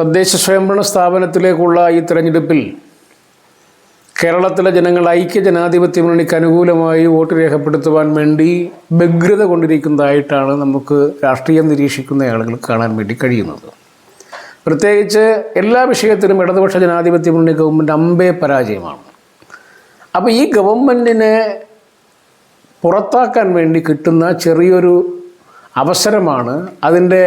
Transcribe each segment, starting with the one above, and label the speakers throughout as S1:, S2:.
S1: തദ്ദേശ സ്വയംഭരണ സ്ഥാപനത്തിലേക്കുള്ള ഈ തെരഞ്ഞെടുപ്പിൽ കേരളത്തിലെ ജനങ്ങൾ ഐക്യ ജനാധിപത്യ മുന്നണിക്ക് അനുകൂലമായി വോട്ട് രേഖപ്പെടുത്തുവാൻ വേണ്ടി വ്യഗ്രത കൊണ്ടിരിക്കുന്നതായിട്ടാണ് നമുക്ക് രാഷ്ട്രീയം നിരീക്ഷിക്കുന്ന ആളുകൾ കാണാൻ വേണ്ടി കഴിയുന്നത്. പ്രത്യേകിച്ച് എല്ലാ വിഷയത്തിലും ഇടതുപക്ഷ ജനാധിപത്യ മുന്നണി ഗവൺമെന്റ് അമ്പേ പരാജയമാണ്. അപ്പോൾ ഈ ഗവൺമെന്റിനെ പുറത്താക്കാൻ വേണ്ടി കിട്ടുന്ന ചെറിയൊരു അവസരമാണ് അതിന്റെ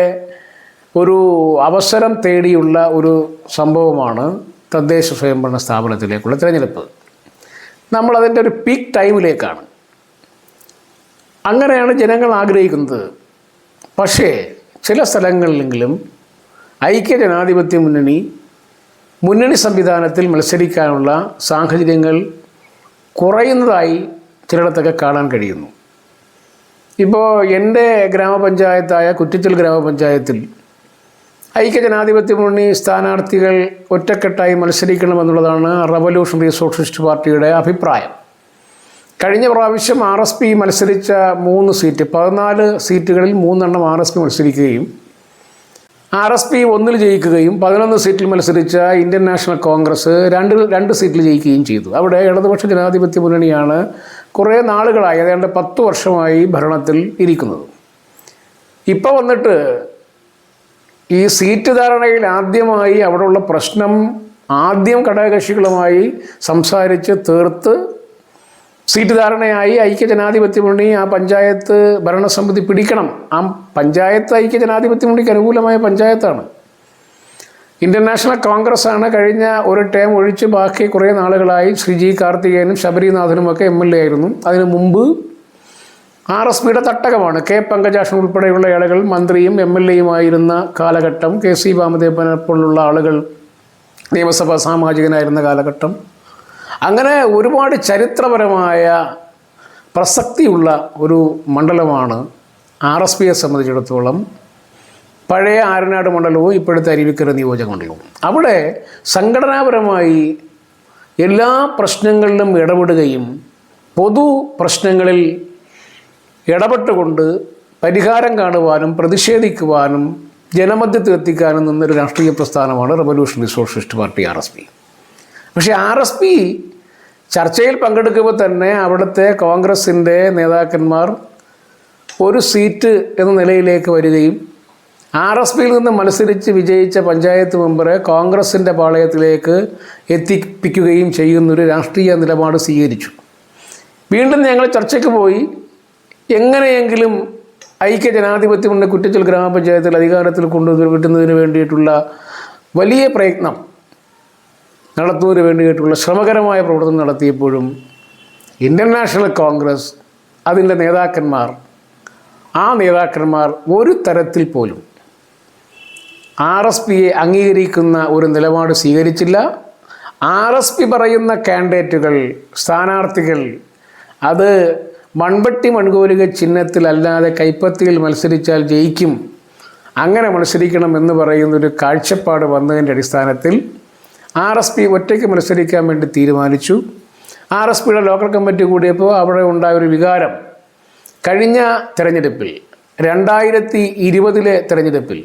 S1: ഒരു അവസരം തേടിയുള്ള ഒരു സംഭവമാണ് തദ്ദേശ സ്വയംഭരണ സ്ഥാപനത്തിലേക്കുള്ള തിരഞ്ഞെടുപ്പ്. നമ്മളതിന്റെ ഒരു പീക്ക് ടൈമിലേക്കാണ് അങ്ങനെയാണ് ജനങ്ങൾ ആഗ്രഹിക്കുന്നത്. പക്ഷേ ചില സ്ഥലങ്ങളിലെങ്കിലും ഐക്യ ജനാധിപത്യ മുന്നണി മുന്നണി സംവിധാനത്തിൽ മത്സരിക്കാനുള്ള സാഹചര്യങ്ങൾ കുറയുന്നതായി ചിലയിടത്തൊക്കെ കാണാൻ കഴിയുന്നു. ഇപ്പോൾ എന്റെ ഗ്രാമപഞ്ചായത്തായ കുറ്റിച്ചൽ ഗ്രാമപഞ്ചായത്തിൽ ഐക്യ ജനാധിപത്യ മുന്നണി സ്ഥാനാർത്ഥികൾ ഒറ്റക്കെട്ടായി മത്സരിക്കണമെന്നുള്ളതാണ് റവല്യൂഷണറി സോഷ്യലിസ്റ്റ് പാർട്ടിയുടെ അഭിപ്രായം. കഴിഞ്ഞ പ്രാവശ്യം ആർ എസ് പി മത്സരിച്ച മൂന്ന് സീറ്റ് പതിനാല് സീറ്റുകളിൽ മൂന്നെണ്ണം ആർ എസ് പി മത്സരിക്കുകയും ആർ എസ് പി ഒന്നിൽ ജയിക്കുകയും പതിനൊന്ന് സീറ്റിൽ മത്സരിച്ച ഇന്ത്യൻ നാഷണൽ കോൺഗ്രസ് രണ്ട് രണ്ട് സീറ്റിൽ ജയിക്കുകയും ചെയ്തു. അവിടെ ഇടതുപക്ഷ ജനാധിപത്യ മുന്നണിയാണ് കുറേ നാളുകളായി ഏതാണ്ട് പത്ത് വർഷമായി ഭരണത്തിൽ ഇരിക്കുന്നത്. ഇപ്പോൾ വന്നിട്ട് ഈ സീറ്റ് ധാരണയിൽ ആദ്യമായി അവിടെയുള്ള പ്രശ്നം ആദ്യം ഘടകകക്ഷികളുമായി സംസാരിച്ച് തീർത്ത് സീറ്റ് ധാരണയായി ഐക്യ ജനാധിപത്യ മുന്നണി ആ പഞ്ചായത്ത് ഭരണസമിതി പിടിക്കണം. ആ പഞ്ചായത്ത് ഐക്യ ജനാധിപത്യ മുന്നണിക്ക് അനുകൂലമായ പഞ്ചായത്താണ്. ഇന്റർനാഷണൽ നാഷണൽ കോൺഗ്രസ് ആണ് കഴിഞ്ഞ ഒരു ടേം ഒഴിച്ച് ബാക്കി കുറേ നാളുകളായി ശ്രീജി കാർത്തികേയനും ശബരിനാഥനും ഒക്കെ എം എൽ എ ആയിരുന്നു. അതിനു മുമ്പ് ആർ എസ് പിയുടെ തട്ടകമാണ്. കെ പങ്കജാഷൻ ഉൾപ്പെടെയുള്ള ആളുകൾ മന്ത്രിയും എം എൽ എയുമായിരുന്ന കാലഘട്ടം കെ സി വാമദേവനെ പോലുള്ള ആളുകൾ നിയമസഭാ സാമാജികനായിരുന്ന കാലഘട്ടം. അങ്ങനെ ഒരുപാട് ചരിത്രപരമായ പ്രസക്തിയുള്ള ഒരു മണ്ഡലമാണ് ആർ എസ് പിയെ സംബന്ധിച്ചിടത്തോളം. പഴയ ആരനാട് മണ്ഡലവും ഇപ്പോഴത്തെ അരുവിക്കര നിയോജക മണ്ഡലവും. അവിടെ സംഘടനാപരമായി എല്ലാ പ്രശ്നങ്ങളിലും ഇടപെടുകയും പൊതു പ്രശ്നങ്ങളിൽ ഇടപെട്ടുകൊണ്ട് പരിഹാരം കാണുവാനും പ്രതിഷേധിക്കുവാനും ജനമധ്യത്തിൽ എത്തിക്കാനും നിന്നൊരു രാഷ്ട്രീയ പ്രസ്ഥാനമാണ് revolutionary socialist party R S P പക്ഷേ ആർ എസ് പി ചർച്ചയിൽ പങ്കെടുക്കുമ്പോൾ തന്നെ അവിടുത്തെ കോൺഗ്രസിന്റെ നേതാക്കന്മാർ ഒരു സീറ്റ് എന്ന നിലയിലേക്ക് വരികയും ആർ എസ് പിയിൽ നിന്ന് മത്സരിച്ച് വിജയിച്ച പഞ്ചായത്ത് മെമ്പറെ കോൺഗ്രസിന്റെ പാളയത്തിലേക്ക് എത്തിപ്പിക്കുകയും ചെയ്യുന്നൊരു രാഷ്ട്രീയ നിലപാട് സ്വീകരിച്ചു. വീണ്ടും ഞങ്ങൾ ചർച്ചയ്ക്ക് പോയി. എങ്ങനെയെങ്കിലും ഐക്യ ജനാധിപത്യം കൊണ്ട് കുറ്റച്ചൽ ഗ്രാമപഞ്ചായത്തിൽ അധികാരത്തിൽ കൊണ്ടുവരുന്നതിന് വേണ്ടിയിട്ടുള്ള വലിയ പ്രയത്നം നടത്തുന്നതിന് വേണ്ടിയിട്ടുള്ള ശ്രമകരമായ പ്രവർത്തനം നടത്തിയപ്പോഴും ഇന്റർനാഷണൽ നാഷണൽ കോൺഗ്രസ് അതിന്റെ നേതാക്കന്മാർ ആ നേതാക്കന്മാർ ഒരു തരത്തിൽ പോലും ആർ എസ് പിയെ അംഗീകരിക്കുന്ന ഒരു നിലപാട് സ്വീകരിച്ചില്ല. ആർ എസ് പി പറയുന്ന കാൻഡിഡേറ്റുകൾ സ്ഥാനാർത്ഥികൾ അത് മൺവെട്ടി മൺകോലുക ചിഹ്നത്തിലല്ലാതെ കൈപ്പത്തിയിൽ മത്സരിച്ചാൽ ജയിക്കും. അങ്ങനെ മത്സരിക്കണം എന്ന് പറയുന്നൊരു കാഴ്ചപ്പാട് വന്നതിന്റെ അടിസ്ഥാനത്തിൽ ആർ എസ് പി ഒറ്റയ്ക്ക് മത്സരിക്കാൻ വേണ്ടി തീരുമാനിച്ചു. ആർ എസ് പിയുടെ ലോക്കൽ കമ്മിറ്റി കൂടിയപ്പോൾ അവിടെ ഉണ്ടായ ഒരു വികാരം. കഴിഞ്ഞ തെരഞ്ഞെടുപ്പിൽ രണ്ടായിരത്തി ഇരുപതിലെ തെരഞ്ഞെടുപ്പിൽ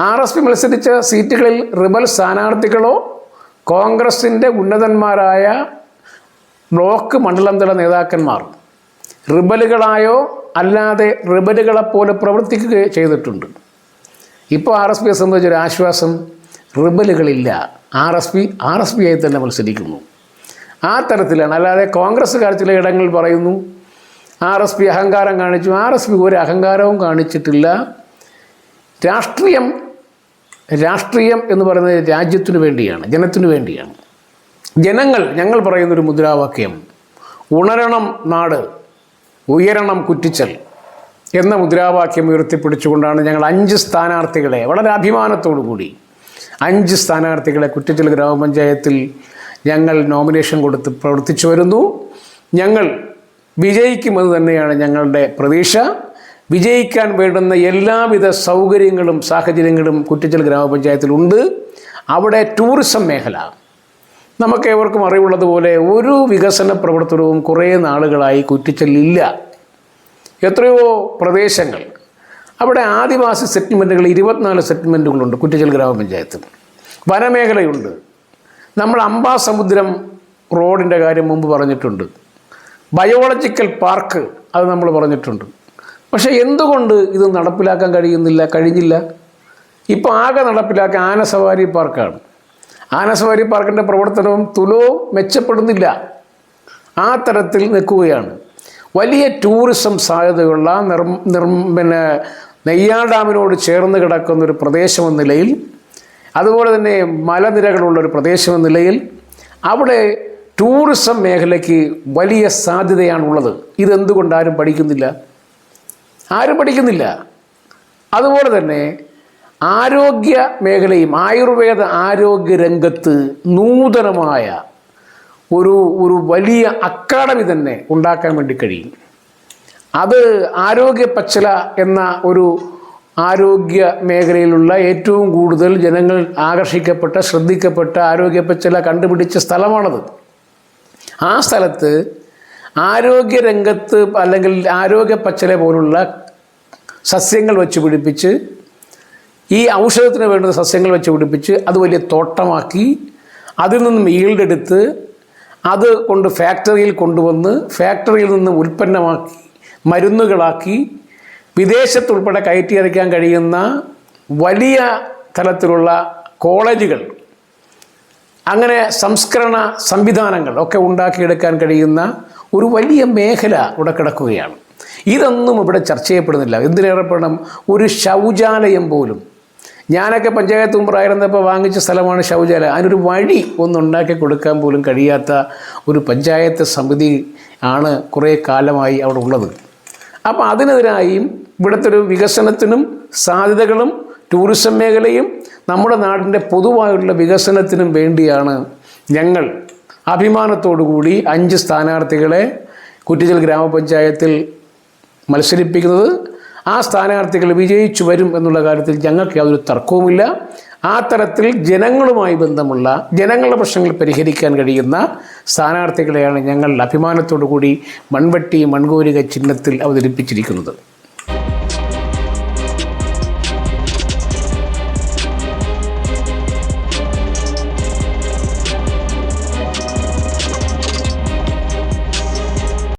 S1: ആർ എസ് പി മത്സരിച്ച സീറ്റുകളിൽ റിബൽ സ്ഥാനാർത്ഥികളോ കോൺഗ്രസിന്റെ ഉന്നതന്മാരായ ബ്ലോക്ക് മണ്ഡലം തല നേതാക്കന്മാർ റിബലുകളായോ അല്ലാതെ റിബലുകളെ പോലെ പ്രവർത്തിക്കുക ചെയ്തിട്ടുണ്ട്. ഇപ്പോൾ ആർ എസ് പിയെ സംബന്ധിച്ചൊരു ആശ്വാസം റിബലുകളില്ല. R S P R S P ആയി തന്നെ മത്സരിക്കുന്നു. ആ തരത്തിലാണ്. അല്ലാതെ കോൺഗ്രസ്സുകാർ ചില ഇടങ്ങളിൽ പറയുന്നു ആർ എസ് പി അഹങ്കാരം കാണിച്ചു. ആർ എസ് പി ഒരു അഹങ്കാരവും കാണിച്ചിട്ടില്ല. രാഷ്ട്രീയം രാഷ്ട്രീയം എന്ന് പറയുന്നത് രാജ്യത്തിനു വേണ്ടിയാണ് ജനത്തിനു വേണ്ടിയാണ്. ജനങ്ങൾ ഞങ്ങൾ പറയുന്നൊരു മുദ്രാവാക്യം ഉണരണം നാട്. ഉയരണം കുറ്റിച്ചൽ എന്ന മുദ്രാവാക്യം ഉയർത്തിപ്പിടിച്ചുകൊണ്ടാണ് ഞങ്ങൾ അഞ്ച് സ്ഥാനാർത്ഥികളെ വളരെ അഭിമാനത്തോടു കൂടി അഞ്ച് സ്ഥാനാർത്ഥികളെ കുറ്റിച്ചൽ ഗ്രാമപഞ്ചായത്തിൽ ഞങ്ങൾ നോമിനേഷൻ കൊടുത്ത് പ്രവർത്തിച്ചു വരുന്നു. ഞങ്ങൾ വിജയിക്കുമെന്ന് തന്നെയാണ് ഞങ്ങളുടെ പ്രതീക്ഷ. വിജയിക്കാൻ വേണ്ടുന്ന എല്ലാവിധ സൗകര്യങ്ങളും സാഹചര്യങ്ങളും കുറ്റിച്ചൽ ഗ്രാമപഞ്ചായത്തിലുണ്ട്. അവിടെ ടൂറിസം മേഖല നമുക്ക് ഏവർക്കും അറിവുള്ളതുപോലെ ഒരു വികസന പ്രവർത്തനവും കുറേ നാളുകളായി കുറ്റിച്ചലില്ല. എത്രയോ പ്രദേശങ്ങൾ. അവിടെ ആദിവാസി സെറ്റിൽമെന്റുകൾ ഇരുപത്തിനാല് സെറ്റിൽമെന്റുകളുണ്ട് കുറ്റിച്ചൽ ഗ്രാമപഞ്ചായത്ത് വനമേഖലയുണ്ട്. നമ്മൾ അംബാസമുദ്രം റോഡിന്റെ കാര്യം മുമ്പ് പറഞ്ഞിട്ടുണ്ട്. ബയോളജിക്കൽ പാർക്ക് അത് നമ്മൾ പറഞ്ഞിട്ടുണ്ട്. പക്ഷേ എന്തുകൊണ്ട് ഇത് നടപ്പിലാക്കാൻ കഴിയുന്നില്ല? കഴിഞ്ഞില്ല. ഇപ്പോൾ ആകെ നടപ്പിലാക്കാൻ ആനസവാരി പാർക്കാണ്. ആനസവാരി പാർക്കിന്റെ പ്രവർത്തനവും തുലവും മെച്ചപ്പെടുന്നില്ല. ആ തരത്തിൽ നിൽക്കുകയാണ്. വലിയ ടൂറിസം സാധ്യതയുള്ള നിർ പിന്നെ നെയ്യാർ ഡാമിനോട് ചേർന്ന് കിടക്കുന്ന ഒരു പ്രദേശമെന്ന നിലയിൽ അതുപോലെ തന്നെ മലനിരകളുള്ള ഒരു പ്രദേശമെന്ന നിലയിൽ അവിടെ ടൂറിസം മേഖലയ്ക്ക് വലിയ സാധ്യതയാണുള്ളത്. ഇതെന്തുകൊണ്ട് ആരും പഠിക്കുന്നില്ല? ആരും പഠിക്കുന്നില്ല. അതുപോലെ തന്നെ ആരോഗ്യ മേഖലയും ആയുർവേദ ആരോഗ്യ രംഗത്ത് നൂതനമായ ഒരു ഒരു വലിയ അക്കാഡമി തന്നെ ഉണ്ടാക്കാൻ വേണ്ടി കഴിയും. അത് ആരോഗ്യ പച്ചല എന്ന ഒരു ആരോഗ്യ മേഖലയിലുള്ള ഏറ്റവും കൂടുതൽ ജനങ്ങൾ ആകർഷിക്കപ്പെട്ട ശ്രദ്ധിക്കപ്പെട്ട ആരോഗ്യ പച്ചല കണ്ടുപിടിച്ച സ്ഥലമാണത്. ആ സ്ഥലത്ത് ആരോഗ്യ രംഗത്ത് അല്ലെങ്കിൽ ആരോഗ്യ പച്ചല പോലുള്ള സസ്യങ്ങൾ വെച്ച് പിടിപ്പിച്ച് ഈ ഔഷധത്തിന് വേണ്ടുന്ന സസ്യങ്ങൾ വെച്ച് പിടിപ്പിച്ച് അത് വലിയ തോട്ടമാക്കി അതിൽ നിന്നും ഈൽഡ് എടുത്ത് അത് കൊണ്ട് ഫാക്ടറിയിൽ കൊണ്ടുവന്ന് ഫാക്ടറിയിൽ നിന്ന് ഉൽപ്പന്നമാക്കി മരുന്നുകളാക്കി വിദേശത്തുൾപ്പെടെ കയറ്റി അയക്കാൻ കഴിയുന്ന വലിയ തരത്തിലുള്ള കോളേജുകൾ അങ്ങനെ സംസ്കരണ സംവിധാനങ്ങൾ ഒക്കെ ഉണ്ടാക്കിയെടുക്കാൻ കഴിയുന്ന ഒരു വലിയ മേഖല ഇവിടെ കിടക്കുകയാണ്. ഇതൊന്നും ഇവിടെ ചർച്ച ചെയ്യപ്പെടുന്നില്ല. എന്തിനേറെപ്പെടണം ഒരു ശൗചാലയം പോലും ഞാനൊക്കെ പഞ്ചായത്ത് മുമ്പായിരുന്നപ്പോൾ വാങ്ങിച്ച സ്ഥലമാണ് ശൗചാലയം. അതിനൊരു വഴി ഒന്നുണ്ടാക്കി കൊടുക്കാൻ പോലും കഴിയാത്ത ഒരു പഞ്ചായത്ത് സമിതി ആണ് കുറേ കാലമായി അവിടെ ഉള്ളത്. അപ്പോൾ അതിനെതിരായും ഇവിടുത്തെ ഒരു വികസനത്തിനും സാധ്യതകളും ടൂറിസം മേഖലയും നമ്മുടെ നാടിന്റെ പൊതുവായുള്ള വികസനത്തിനും വേണ്ടിയാണ് ഞങ്ങൾ അഭിമാനത്തോടു കൂടി അഞ്ച് സ്ഥാനാർത്ഥികളെ കുറ്റിച്ചൽ ഗ്രാമപഞ്ചായത്തിൽ മത്സരിപ്പിക്കുന്നത്. ആ സ്ഥാനാർത്ഥികൾ വിജയിച്ചു വരും എന്നുള്ള കാര്യത്തിൽ ഞങ്ങൾക്ക് യാതൊരു തർക്കവുമില്ല. ആ തരത്തിൽ ജനങ്ങളുമായി ബന്ധമുള്ള ജനങ്ങളുടെ പ്രശ്നങ്ങൾ പരിഹരിക്കാൻ കഴിയുന്ന സ്ഥാനാർത്ഥികളെയാണ് ഞങ്ങൾ അഭിമാനത്തോടു കൂടി മൺവെട്ടി മൺകോരിക ചിഹ്നത്തിൽ അവതരിപ്പിച്ചിരിക്കുന്നത്.